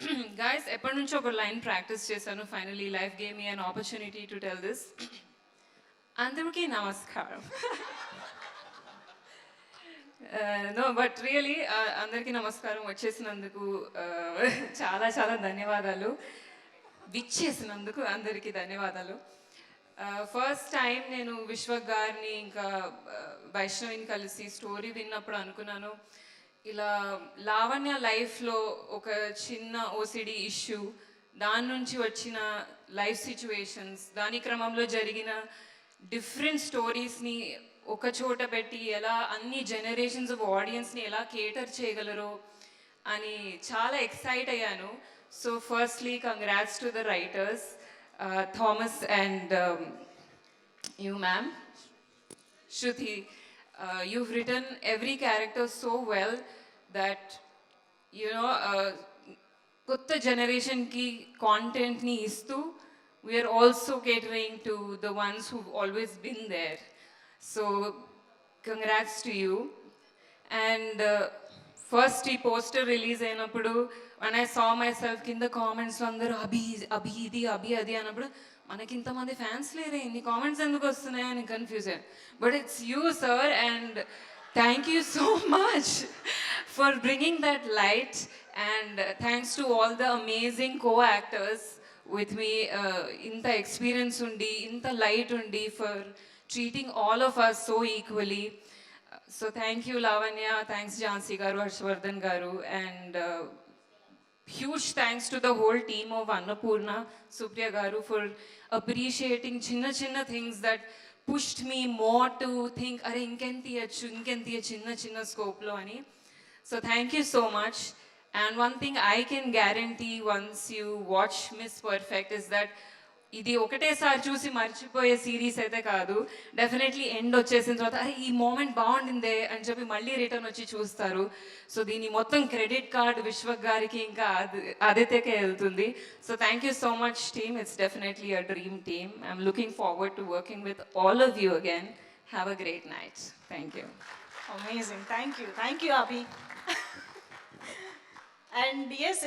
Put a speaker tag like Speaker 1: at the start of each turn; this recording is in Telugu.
Speaker 1: గాయస్ ఎప్పటి నుంచో ఒక లైన్ ప్రాక్టీస్ చేశాను. Finally life gave me an opportunity to tell this అందరికీ నమస్కారం. నో బట్ రియలీ అందరికీ నమస్కారం వచ్చేసినందుకు uh, చాలా చాలా ధన్యవాదాలు. విచ్చేసినందుకు అందరికీ ధన్యవాదాలు. Uh, ఫస్ట్ టైం నేను విశ్వ గారిని ఇంకా uh, వైష్ణవిని కలిసి స్టోరీ విన్నప్పుడు అనుకున్నాను. ఇలా లావణ్య లైఫ్లో ఒక చిన్న ఓసిడి ఇష్యూ దాని నుంచి వచ్చిన లైఫ్ సిచ్యువేషన్స్ దాని క్రమంలో జరిగిన డిఫరెంట్ స్టోరీస్ని ఒక చోట పెట్టి ఎలా అన్ని జనరేషన్స్ ఆఫ్ ఆడియన్స్ని ఎలా కేటర్ చేయగలరో అని చాలా ఎక్సైట్ అయ్యాను. So firstly congrats to the writers Thomas and you ma'am Shruti uh, you've written every character so well. That you know uh, కొత్త జనరేషన్కి కాంటెంట్ని ఇస్తూ we're also catering to the ones who always been there so congrats to you and first ఈ పోస్టర్ రిలీజ్ అయినప్పుడు when I saw myself కింద కామెంట్స్లో అందరూ అభి అభి ఇది అభి అది అన్నప్పుడు మనకి ఇంతమంది ఫ్యాన్స్ లేరే ఇన్ని కామెంట్స్ ఎందుకు వస్తున్నాయని కన్ఫ్యూజ్ అయ్యాను. But it's you sir and thank you so much for bringing that light and thanks to all the amazing co actors with me ఇంత ఎక్స్పీరియన్స్ ఉండి ఇంత లైట్ ఉండి for treating all of us so equally so thank you Lavanya thanks Jhansi garu Harshavardhan garu. And huge thanks to the whole team of Annapurna Supriya garu for appreciating చిన్న చిన్న things that pushed me more to think అరే ఇంకెంత ఇవ్వచ్చు ఇంకెంత ఇవ్వచ్చు చిన్న చిన్న స్కోప్లో అని. So thank you so much and one thing I can guarantee once you watch Miss Perfect is that ఇది ఒకటేసారి చూసి మర్చిపోయే సిరీస్ అయితే కాదు. డెఫినెట్లీ ఎండ్ వచ్చేసిన తర్వాత ఈ మూమెంట్ బాగుండిందే అని చెప్పి మళ్ళీ రిటర్న్ వచ్చి చూస్తారు. సో దీని మొత్తం క్రెడిట్ కార్డ్ విశ్వక్ గారికి ఇంకా ఆది- ఆదిత్యకే వెళ్తుంది. So thank you so much team it's definitely a dream team I'm looking forward to working with all of you again have a great night thank you
Speaker 2: Amazing. Thank you. Thank you, Abhi. and yes,